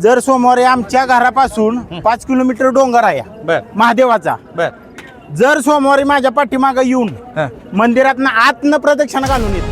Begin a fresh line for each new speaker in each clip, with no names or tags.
जर सोमवारी आमच्या घरापासून पाच किलोमीटर डोंगर आहे
बर.
महादेवाचा.
बर.
जर सोमवारी माझ्या पाठीमागं येऊन
हा.
मंदिरातनं आतनं प्रदक्षिणा घालून येत.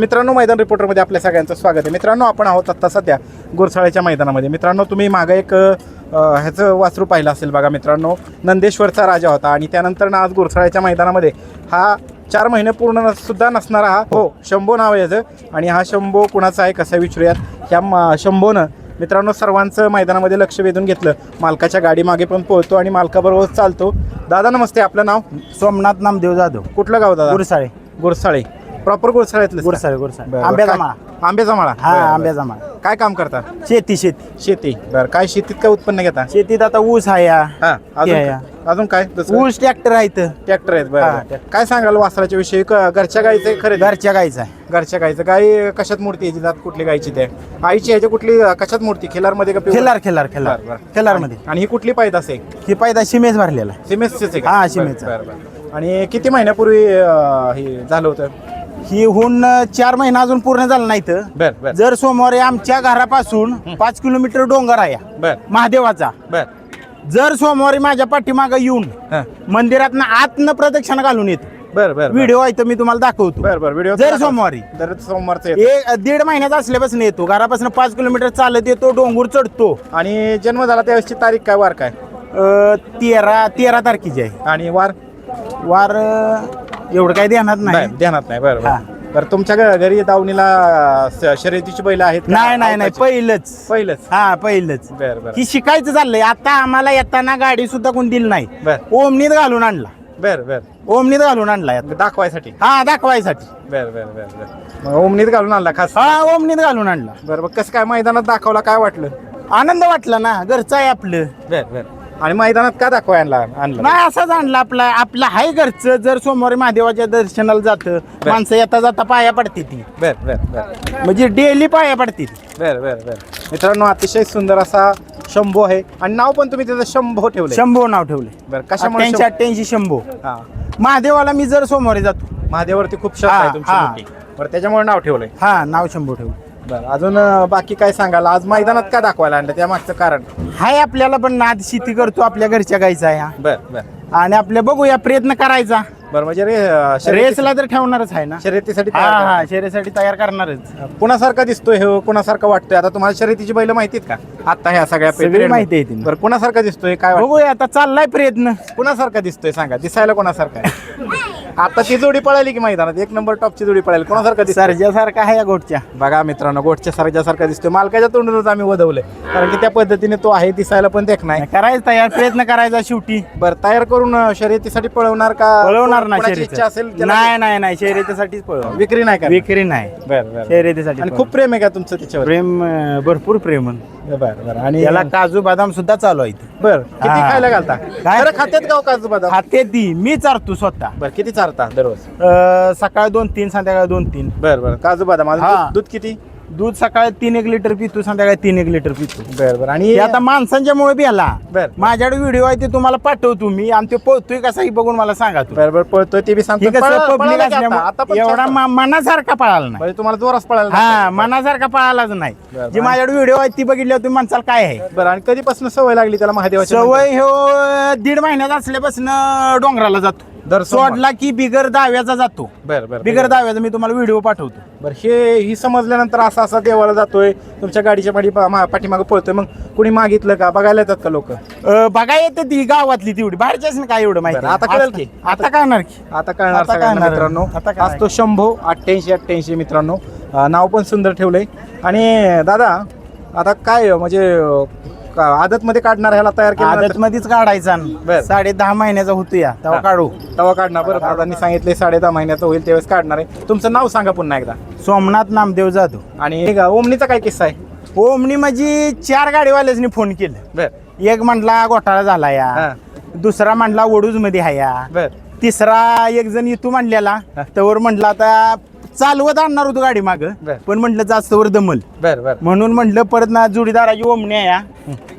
मित्रांनो मैदान रिपोर्टरमध्ये आपल्या सगळ्यांचं स्वागत आहे. मित्रांनो आपण आहोत आत्ता सध्या गुरसाळ्याच्या मैदानामध्ये. मित्रांनो तुम्ही मागं एक अ, ह्याचं वासरू पाहिलं असेल बघा मित्रांनो. नंदेश्वरचा राजा होता आणि त्यानंतर ना आज गुरसाळ्याच्या मैदानामध्ये हा चार महिने पूर्ण सुद्धा नसणारा हा हो शंभो नाव आहे याचं. आणि हा शंभो कुणाचा आहे कसा विचारूयात. ह्या म- शंभोनं मित्रांनो सर्वांचं मैदानामध्ये लक्ष वेधून घेतलं. मालकाच्या गाडीमागे पण पोहतो आणि मालकाबरोबर चालतो. दादा नमस्ते. आपलं नाव?
सोमनाथ नामदेव जाधव.
कुठलं गाव दादा?
गुरसाळे.
गुरसाळे. प्रॉपर गुरसाळ्यातलं
गुरसाळे गुरसाळे आंब्याचा माळा.
आंब्याचा माळा.
हा
बरं, बरं.
आंब्याचा माळा.
काय काम करता?
शेती शेती.
शेती. बरं काय शेतीत काय उत्पन्न घेता?
शेतीत आता ऊस आहे या.
हा अजून
आहे,
काय? अजून काय?
ऊस ट्रॅक्टर आहे इथं.
ट्रॅक्टर आहेत बरं,
हा,
बरं.
ट्रॅक्टर.
काय सांगाल वासराच्या विषयी? क- घरच्या गाईचे खरेदी?
घरच्या गाईचा आहे.
घरच्या गाईचं. गाई कशात मूर्ती याची जात कुठली गायची ते? आईची ह्याच्या कुठली कशात मूर्ती? खिलारमध्ये का?
खिलार खिलार खिलार.
बरं, बरं.
खिलारमध्ये
आणि ही कुठली पायदास आहे
ही पायदा शिमेच भरलेला आहे.
सिमेसचेच आहे का?
हा,
बरं,
सिमेचा.
बरं, बरं. आणि किती महिन्यापूर्वी अं, हे झालं होतं?
ही होऊन चार महिना अजून पूर्ण झाला नाही.
बर बर.
जर सोमवारी आमच्या घरापासून पाच किलोमीटर डोंगर आहे
बर.
महादेवाचा.
बर.
जर सोमवारी माझ्या पाठीमागं येऊन
हा.
मंदिरातनं आतनं प्रदक्षिणा घालून येत.
बर बर
व्हिडिओ आहे तर मी तुम्हाला दाखवतो.
बर बर व्हिडिओ
जर सोमवारी.
दर सोमवारचं येतं.
एक दीड महिन्याचा असल्यापासून येतो. घरापासून पाच किलोमीटर चालत येतो डोंगर चढतो.
आणि जन्म झाला त्यावेळेसची तारीख काय वार काय?
अं, तेरा तेरा तारखेची आहे.
आणि वार?
वार अं, एवढं काही ध्यानात नाही?
नाही ध्यानात नाही बरं
हा.
बरं बरं तुमच्या घ- घरी दावणीला स- शर्यतीची बैल आहेत का?
नाही नाही नाही? पहिलंच.
पहिलंच?
हा पहिलंच.
बरं बरं.
ही शिकायचं चाललंय. आता आम्हाला येताना गाडी सुद्धा कोण दिली नाही.
बर.
ओमनीत घालून आणला.
बर बर.
ओमनीत घालून आणला यात.
दाखवायसाठी?
हा दाखवायसाठी.
बर बर बर बर. मग ओमनीत घालून आणला खास?
हा ओमनीत घालून आणला.
बरं मग कसं काय मैदानात दाखवला काय वाटलं?
आनंद वाटला ना घरचं आहे आपलं.
बर बर. आणि मैदानात का दाखवाय आणला आणला?
नाही असंच आणलं आपला आपलं हाय घरचं जर सोमवारी महादेवाच्या दर्शनाला जातं माणसं येता जाता पाया पडते ती.
बर बर बर.
म्हणजे डेली पाया पडते ती.
बर बर बर. मित्रांनो अतिशय सुंदर असा शंभो आहे. आणि नाव पण तुम्ही त्याचं शंभो ठेवलं
शंभू नाव ठेवले
बरं कशामुळे
अठ्ठ्याऐंशी अठ्ठ्याऐंशी शंभू?
हा.
महादेवाला मी जर सोमवारी जातो.
महादेवावरती खूप श्रद्धा
हा,
आहे तुमची
हा.
मोठी. बरं त्याच्यामुळे नाव ठेवलंय.
हा नाव शंभू ठेवलं
बरं अजून अं, बाकी काय सांगाल? आज मैदानात का दाखवायला आणलं? त्या मागचं कारण?
हाय आपल्याला पण नाद शेती करतो आपल्या घरच्या गायचा आहे हा.
बर बर.
आणि आपल्या बघूया प्रयत्न करायचा.
बरं म्हणजे रे अं, शर्यती-
रेसला तर ठेवणारच आहे ना?
शर्यतीसाठी
हा
तयार
हा
करा.
शर्यतीसाठी तयार करणारच.
कुणासारखा दिसतोय हे कुणासारखा वाटतोय? आता तुम्हाला शर्यतीची बैल माहितीत का? आता ह्या सगळ्या
सगळी
period
माहिती आहे. ती.
बरं कुणासारखा दिसतोय? काय वाटतं?
बघूया आता चाललाय प्रयत्न.
कुणासारखा दिसतोय? सांगा दिसायला कोणासारखा आहे? आता ती जोडी पळाली की मैदानात? एक नंबर टॉपची जोडी पळाली. कोणासारखा दिसतोय?
सर्जासारखा आहे या गोटच्या.
बघा मित्रांनो गोटच्या सारख्यासारखा दिसतोय. मालकाच्या तोंडूनच आम्ही वधवलंय कारण की त्या पद्धतीने तो आहे दिसायला पण देख नाही.
करायचं तयार प्रयत्न करायचा शेवटी.
बरं तयार करून अं, शर्यतीसाठी पळवणार का?
पळवणार ना
कोणाची
शर्यत
इच्छा असेल त्याला-
नाही नाही नाही. शर्यतीसाठीच पळव
विक्री नाही का
विक्री नाही.
बरं बरं
शर्यतीसाठी
आणि. खूप प्रेम आहे का तुमचं त्याच्यावर?
प्रेम अं, भरपूर प्रेम आहे.
बरं बरं. आणि
याला काजू बदाम सुद्धा चालू आहे इथे.
बरं. किती
हा.
खायला घालता?
काय?
खरं खात्यात का हो काजू बदाम?
खाते ती. मी चारतो स्वतः.
बरं किती चारता दररोज?
अं, सकाळी दोन तीन संध्याकाळी दोन तीन.
बरं बरं. काजू बदाम. अजून
हा.
दूध- दूध किती?
दूध सकाळी तीन एक लिटर पितो संध्याकाळी तीन एक लिटर पितो
बरं बरं आणि
हे आता माणसांच्या मुळे बी आला
बर.
माझ्याकडे व्हिडिओ आहे ते तुम्हाला पाठवतो मी आणि ते पोहतोय कसा ही बघून मला सांगा तू
बरं बरं पळतोय ते बी
हे
सांगतो
कसं
पळा-
पब्लिक
पळायला की आता?
एवढा. म- मनासारखा पळाला नाही
म्हणजे तुम्हाला जोरास पळायला
हा. मनासारखा पळालाच नाही
बर.
जी माझ्याकडे व्हिडिओ आहे ती बघितली तुम्ही म्हणसाल काय आहे
बरं आणि कधीपासून सवय लागली त्याला महादेवाची
सवय हो दीड महिन्यात असल्यापासून डोंगराला जातो
दर सोमवार.
सोडला की बिगर दाव्याचा जातो.
बरं बरं
बिगर दाव्याचा मी तुम्हाला व्हिडिओ पाठवतो.
बरं हे ही समजल्यानंतर असा असा देवाला जातोय. तुमच्या गाडीच्या पाठी पाठीमागं पळतोय. मग कुणी मागितलं का? बघायला येतात का लोक?
अं, बघा येते ती गावातली तेवढी. बाहेरच्याच नाही काय एवढं माहिती.
बरं, आता कळेल की?
आता कळणार की.
आता कळणार
आता
सगळ्यांना
कळणार.
मित्रांनो.
आता कळणार.
आज तो शंभो अठ्ठ्याऐंशी अठ्ठ्याऐंशी मित्रांनो. अं, नाव पण सुंदर ठेवलंय. आणि दादा आता काय म्हणजे आदत मध्ये काढणार ह्याला तयार
आदत
केलं
मध्येच काढायचा. साडे दहा महिन्याचा होतो या तेव्हा
हा.
काढू.
तेव्हा काढणार बरं. दादांनी सांगितले साडे दहा महिन्याचं होईल त्यावेळेस काढणार आहे. तुमचं नाव सांगा पुन्हा एकदा.
सोमनाथ नामदेव जाधव.
आणि हे गा- ओमनीचा काय किस्सा आहे?
ओमनी म्हणजे चार गाडीवाल्यासनी फोन केलं.
बर.
एक म्हणला घोटाळा झाला
हा.
या दुसरा म्हणला वडूजमध्ये हाया.
बर.
तिसरा एक जण इथू म्हणलेला
हा.
तर म्हणला आता चालवत आणणार होतो गाडी माग
बर.
पण म्हटलं जास्त वर दमल.
बर बर.
म्हणून म्हटलं परत ना जोडीदाराची ओमणी आहे या.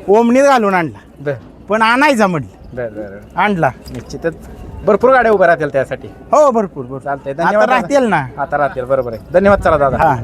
ओमनीत घालून आणला.
बर.
पण आणायचा म्हटलं.
बर बर
आणला.
निश्चितच. भरपूर गाड्या उभ्या राहतील त्यासाठी.
हो भरपूर भरपूर.
चालतंय.
आता
धन्यवाद.
राहतील ना.
आता राहतील. बरोबर आहे. धन्यवाद चला दादा.
हा